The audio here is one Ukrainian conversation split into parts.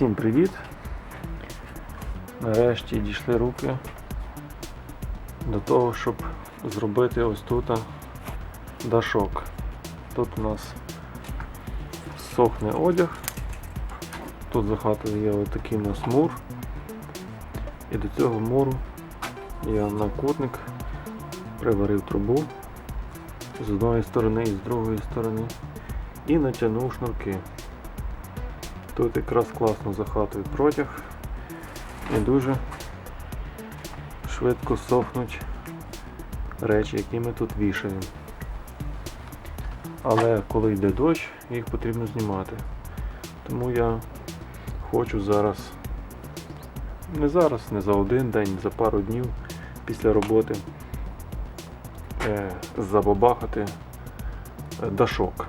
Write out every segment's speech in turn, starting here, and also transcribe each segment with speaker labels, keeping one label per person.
Speaker 1: Всім привіт! Нарешті дійшли руки до того, щоб зробити ось тут дашок. Тут у нас сохне одяг, тут за хатою є ось такий у нас мур. І до цього муру я на кутник приварив трубу з одної сторони і з другої сторони і натягнув шнурки. Тут якраз класно за хатою протяг і дуже швидко сохнуть речі, які ми тут вішаємо. Але коли йде дощ, їх потрібно знімати. Тому я хочу зараз, не зараз, не за один день, за пару днів після роботи е, забабахати е, дашок.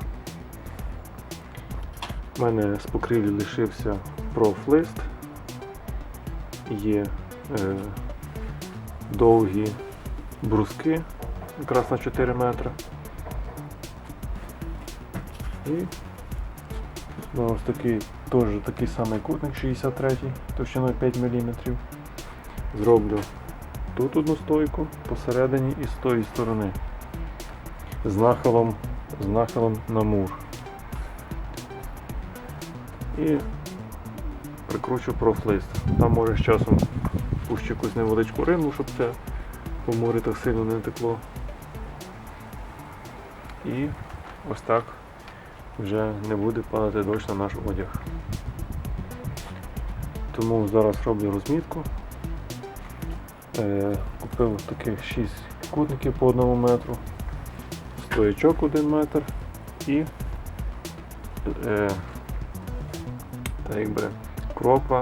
Speaker 1: У мене з покрівлі лишився профлист, є е, довгі бруски, якраз на 4 метри. І знову ж таки теж такий самий кутник 63 товщиною 5 мм. Зроблю тут одну стойку посередині і з тої сторони. З нахилом, з нахилом на мур. І прикручу профлист. Там може з часом пущу якусь невеличку ринку, щоб це по морі так сильно не текло. І ось так вже не буде падати дощ на наш одяг. Тому зараз роблю розмітку. Е, купив таких 6 кутників по одному метру, стоячок 1 метр і е, та якби кропа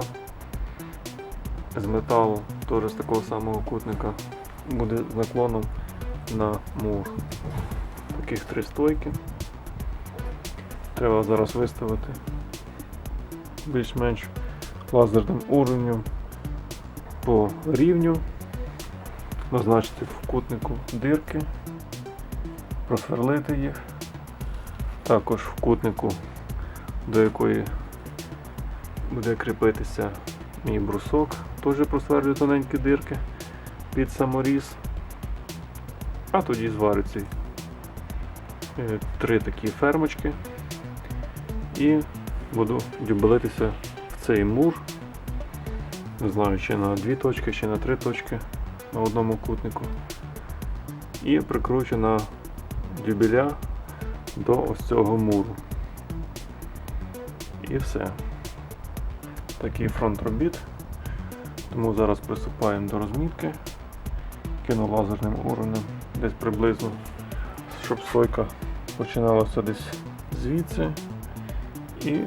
Speaker 1: з металу, теж з такого самого кутника, буде з наклоном на мур. Таких три стойки. Треба зараз виставити більш-менш лазерним уровнем по рівню, назначити в кутнику дирки, просверлити їх. Також в кутнику, до якої буде кріпитися мій брусок, теж просверлю тоненькі дирки під саморіз, а тоді зварю ці е, три такі фермочки і буду дюбелитися в цей мур. Не знаю, чи на дві точки, чи на три точки на одному кутнику. І прикручу на дюбеля до ось цього муру. І все. Такий фронт робіт. Тому зараз приступаємо до розмітки. Кину лазерним уровнем десь приблизно, щоб стойка починалася десь звідси і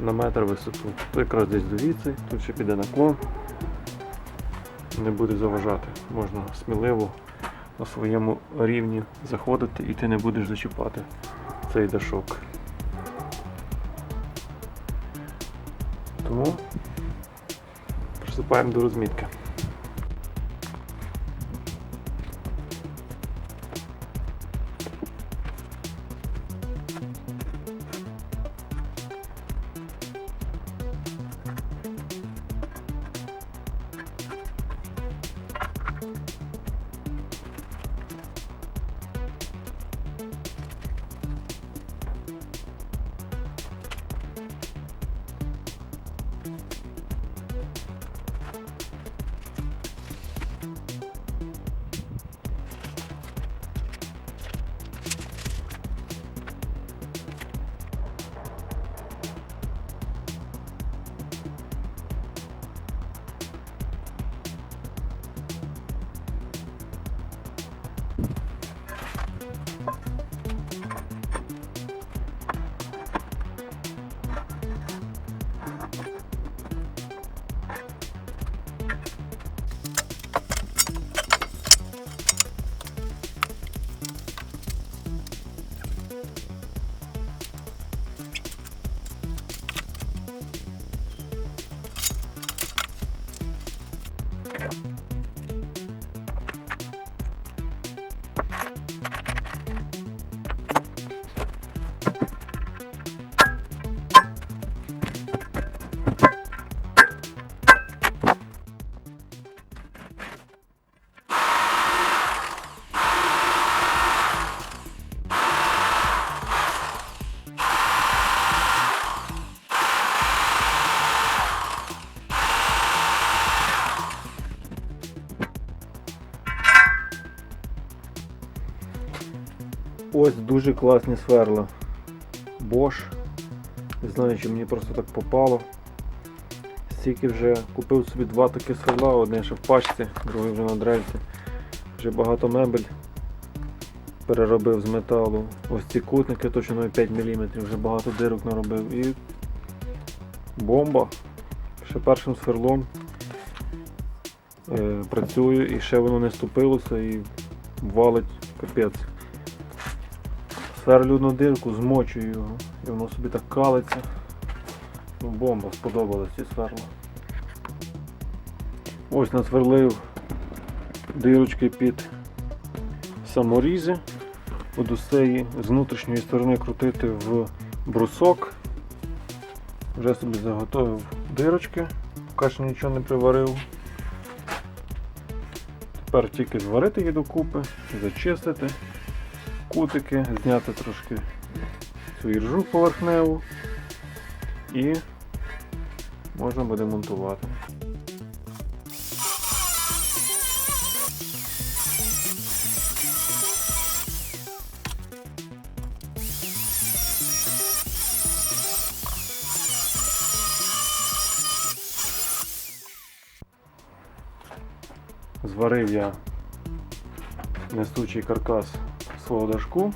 Speaker 1: на метр висоту. То якраз десь звідси, тут ще піде наклон, не буде заважати. Можна сміливо на своєму рівні заходити і ти не будеш зачіпати цей дашок. Тому приступаємо до розмітки. Дуже класні сверла. Bosch. Не знаю, чи мені просто так попало. Стільки вже купив собі два такі сверла, одне ще в пачці, друге вже на дрельці. Вже багато мебель переробив з металу. Ось ці кутники точно 5 мм, вже багато дирок наробив. І бомба. Ще першим сверлом е, працюю і ще воно не ступилося і валить капець. Сверлю дирку, змочую його, і воно собі так калиться. Ну, бомба, сподобалась ці сверла. Ось насверлив дирочки під саморізи. Буду з цієї з внутрішньої сторони крутити в брусок. Вже собі заготовив дирочки, поки що нічого не приварив. Тепер тільки зварити її докупи, зачистити кутики, зняти трошки цю іржу поверхневу і можна буде монтувати. Зварив я несучий каркас свого дашку.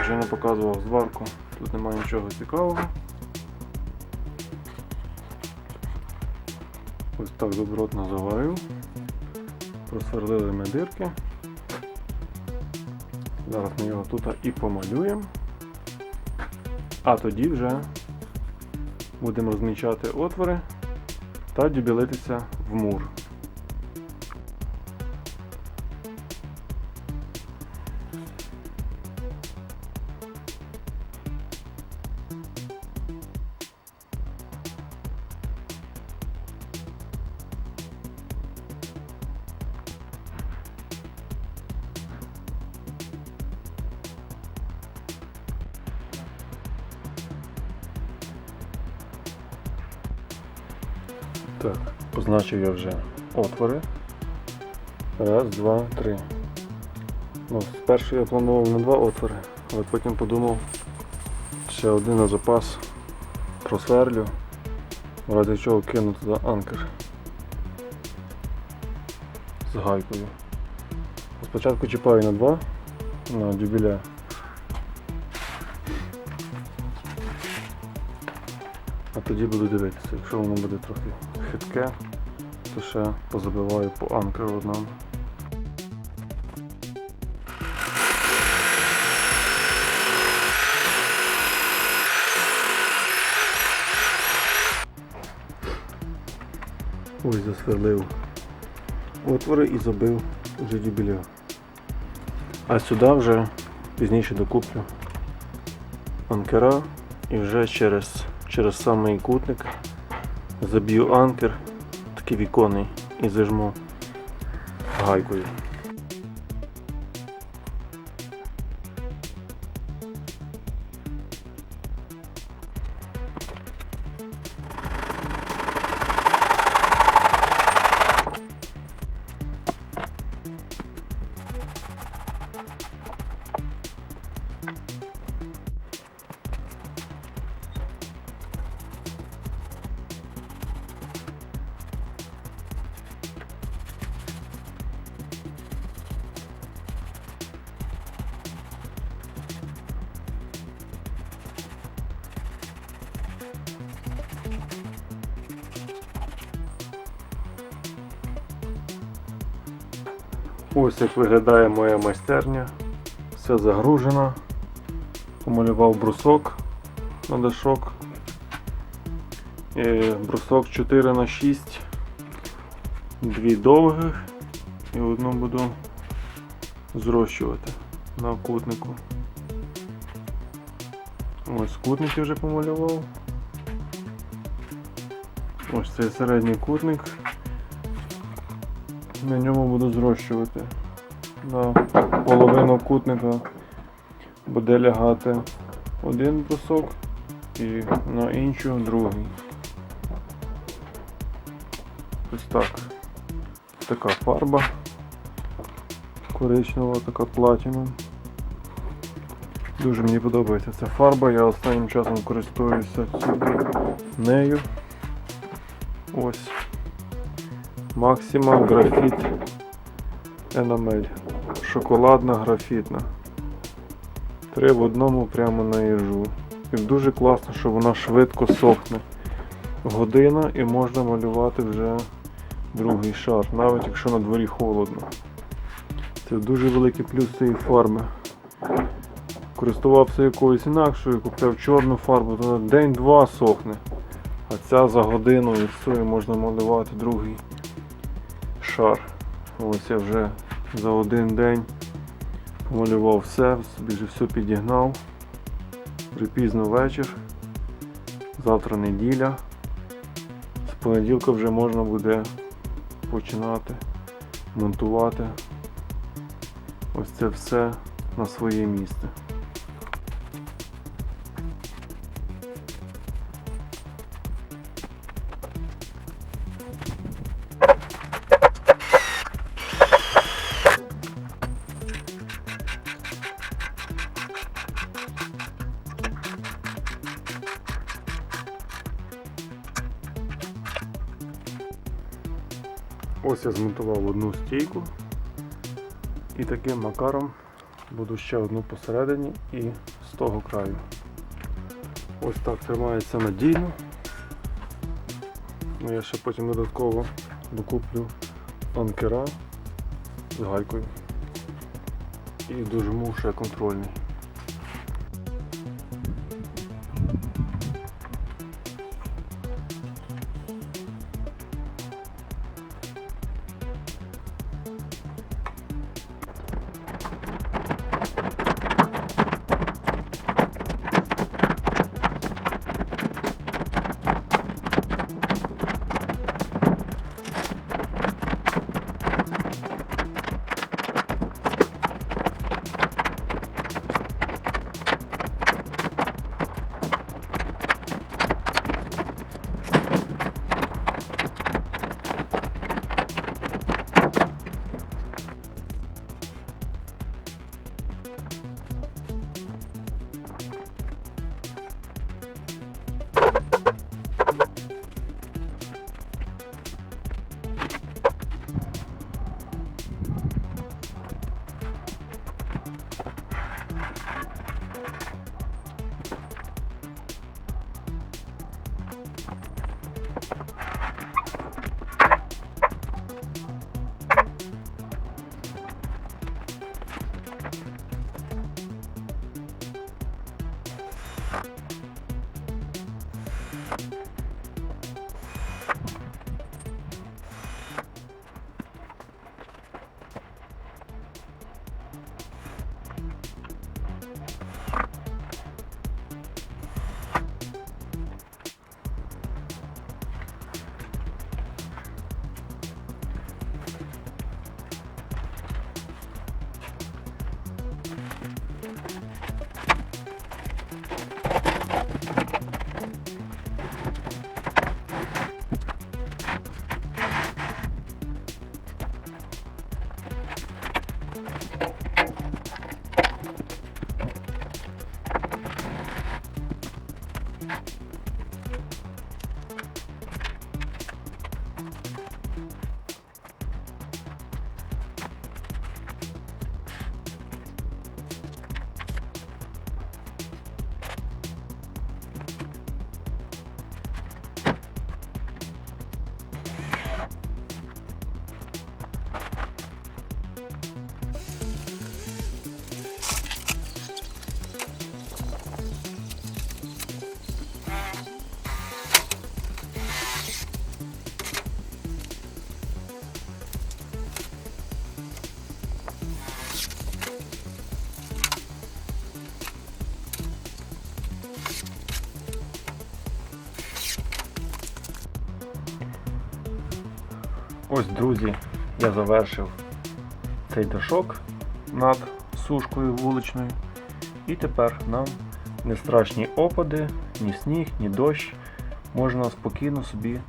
Speaker 1: Вже не показував зварку, тут немає нічого цікавого. Ось так добротно заварив. Просверлили ми дирки. Зараз ми його тут і помалюємо. А тоді вже будемо розмічати отвори та дюбілитися в мур. Так, позначив я вже отвори. Раз, два, три. Ну, спершу я планував на два отвори, але потім подумав, ще один на запас просверлю, ради чого кину туди анкер з гайкою. Спочатку чіпаю на два, на дюбіля. Тоді буду дивитися, якщо воно буде трохи хитке, то ще позабиваю по анкеру одному. Ось засверлив отвори і забив вже дюбеля. А сюди вже пізніше докуплю анкера і вже через, через самий кутник заб'ю анкер, такий віконний, і зажму гайкою. Ось як виглядає моя майстерня. Все загружено. Помалював брусок на дашок. Е, Брусок 4 на 6 дві довгих і одну буду зрощувати на кутнику. Ось кутники вже помалював. Ось цей середній кутник. На ньому буду зрощувати. На половину кутника буде лягати один брусок і на іншу другий. Ось так. Така фарба. коричнева така платіна. Дуже мені подобається ця фарба, я останнім часом користуюся нею. Ось. Максима графіт Енамель. Шоколадна графітна. Три в одному прямо на їжу. І дуже класно, що вона швидко сохне. Година і можна малювати вже другий шар, навіть якщо на дворі холодно. Це дуже великий плюс цієї фарби. Користувався якоюсь інакшою, купив чорну фарбу, то день-два сохне. А ця за годину і все, і можна малювати другий шар. Ось я вже за один день помалював все, вже все підігнав. Вже пізно вечір. Завтра неділя. З понеділка вже можна буде починати монтувати ось це все на своє місце. Ось я змонтував одну стійку і таким макаром буду ще одну посередині і з того краю. Ось так тримається надійно. Ну, я ще потім додатково докуплю анкера з гайкою. І дожму ще контрольний. Ось, друзі, я завершив цей дашок над сушкою вуличною. І тепер нам не страшні опади, ні сніг, ні дощ. Можна спокійно собі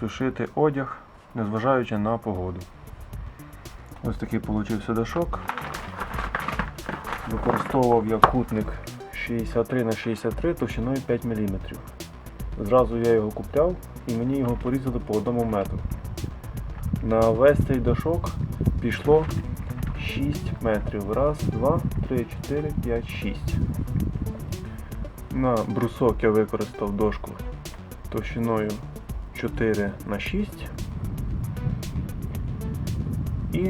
Speaker 1: сушити одяг, незважаючи на погоду. Ось такий получився дашок. Використовував я кутник 63 на 63 товщиною 5 мм. Зразу я його купляв і мені його порізали по одному метру. На весь цей дашок пішло 6 метрів. Раз, два, три, чотири, п'ять, шість. На брусок я використав дошку товщиною 4 на 6 і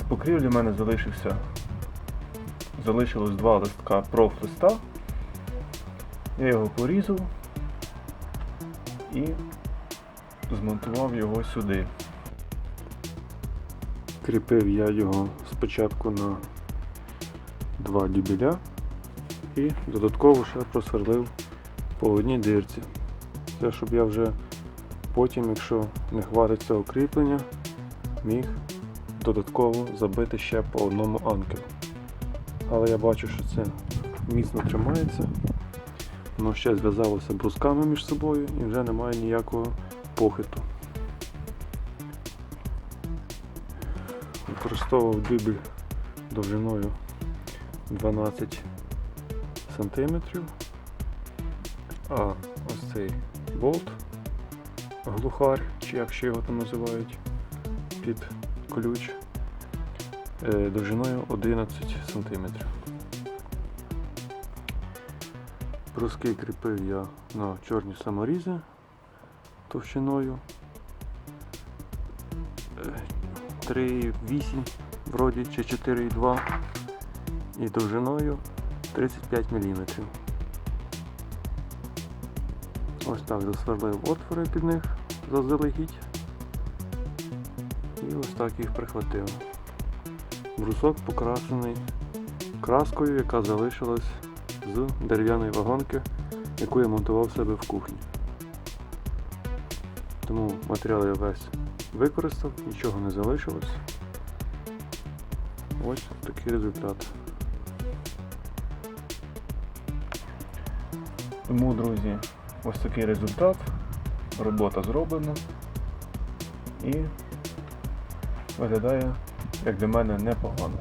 Speaker 1: з покрівлі в мене залишився залишилось два листка профлиста. Я його порізав і змонтував його сюди. Кріпив я його спочатку на два дюбеля і додатково ще просверлив по одній дирці. Це щоб я вже потім, якщо не хватить цього кріплення, міг додатково забити ще по одному анкеру. Але я бачу, що це міцно тримається. Воно ще зв'язалося брусками між собою і вже немає ніякого похиту. Використовував дюбель довжиною 12 см, а ось цей болт, глухар, чи як ще його там називають, під ключ е, довжиною 11 см. Бруски кріпив я на чорні саморізи товщиною 3,8 вроді чи 4,2 і довжиною 35 мм. Ось так засверлив отвори під них заздалегідь і ось так їх прихватив. Брусок покрашений краскою, яка залишилась з дерев'яної вагонки, яку я монтував себе в кухні. Тому матеріал я весь використав, нічого не залишилось. Ось такий результат. Тому, друзі, ось такий результат. Робота зроблена і виглядає, як для мене, непогано.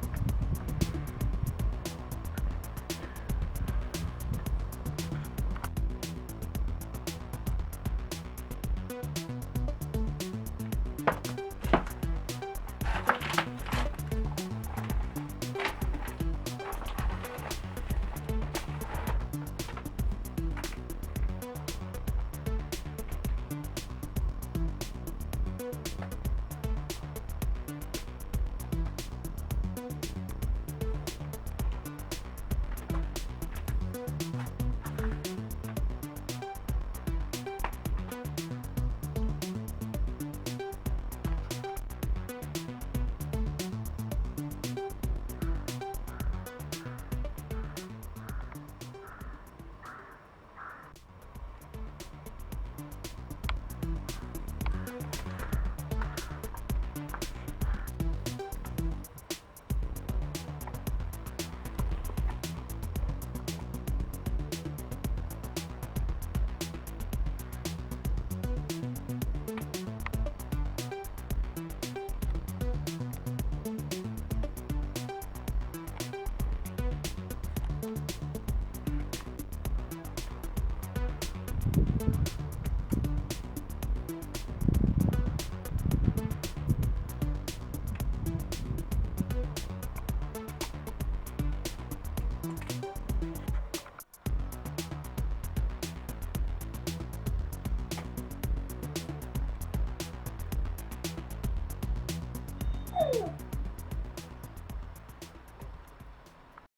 Speaker 1: Thank you.